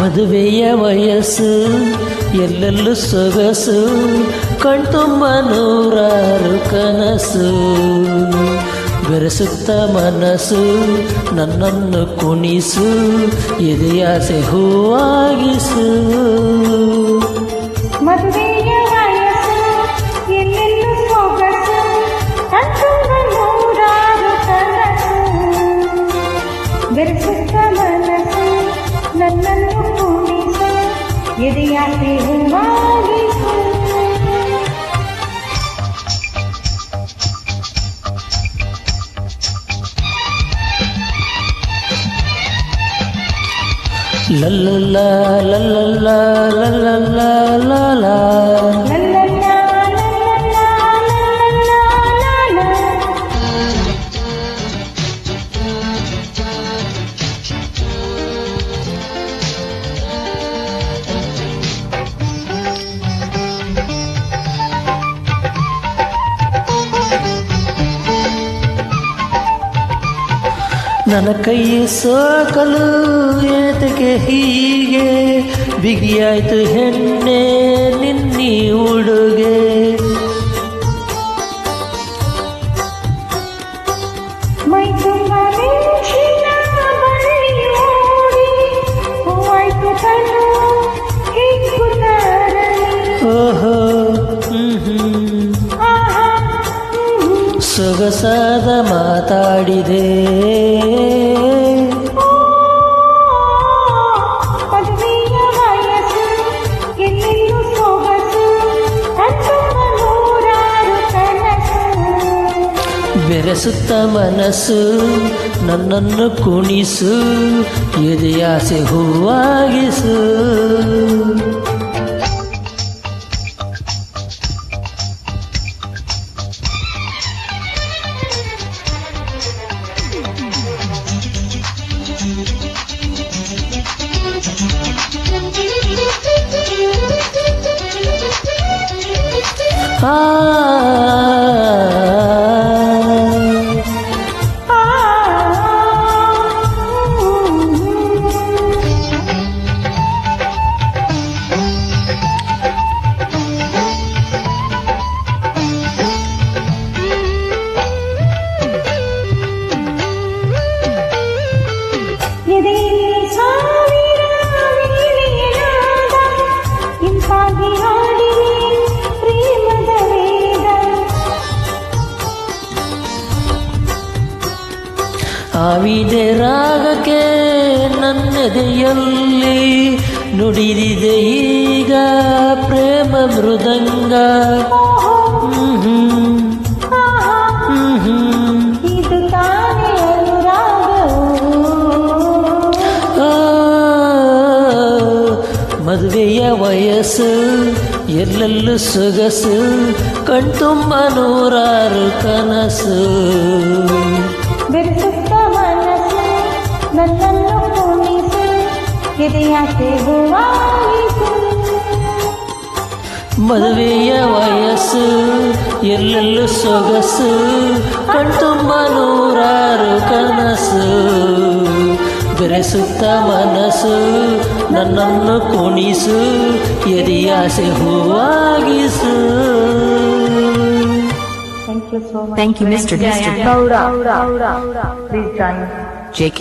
ಮದುವೆಯ ವಯಸ್ಸು ಎಲ್ಲೆಲ್ಲೂ ಸೊಗಸು ಕಣ್ತುಂಬ ನೂರಾರು ಕನಸು. ಬೆರೆಸುತ್ತ ಮನಸ್ಸು ನನ್ನನ್ನು ಕುಣಿಸು ಎದೆಯಾಸೆ ಹೂವಾಗಿಸು. ಮದುವೆಯ எதை யாசி உமாகி லல்லல்லா லல்லல்லா லல்லல்லா ನನ್ನ ಕೈ ಸಾಕಲು ಏತಕ್ಕೆ ಹೀಗೆ? ಬಿಗಿಯಾಯ್ತು ಹೆಣ್ಣೆ ನಿನ್ನಿ ಉಡುಗೆ. ಮೈ ಸೊಗಸಾದ ಮೆಣಸಿನ ಬೆರೆಸುತ್ತ ಮನಸ್ಸು ನನ್ನನ್ನು ಕುಣಿಸು ಎದೆಯಾಸೆ ಹೂವಾಗಿಸು. ಆ ಆವಿದೆ ರಾಗಕ್ಕೆ ನನ್ನದೆಯಲ್ಲಿ ನುಡಿದಿದೆ ಈಗ ಪ್ರೇಮ ಮೃದಂಗ. ಮದುವೆಯ ವಯಸ್ಸು ಎಲ್ಲೆಲ್ಲೂ ಸೊಗಸು ಕಣ್ತುಂಬ ನೂರಾರು ಕನಸು ಬೆರೆಸುತ್ತ ಮನಸ್ಸು ನನ್ನನ್ನು ಕುಣಿಸು ಎದೆಯಾಸೆ ಹೂವಾಗಿಸು ಮದುವೆಯ ವಯಸ್ಸು ಎಲ್ಲೆಲ್ಲೂ ಸೊಗಸು ಕಣ್ತುಂಬ ನೂರಾರು ಕನಸು ಬೆರೆಸುತ್ತ ಮನಸ್ಸು ನನ್ನನ್ನು ಕುಣಿಸು ಎದಿಯಾಸೆ ಹೂವಾಗಿಸು. Thank you so much Thank you, Mr. Mr. Gowda please join JK.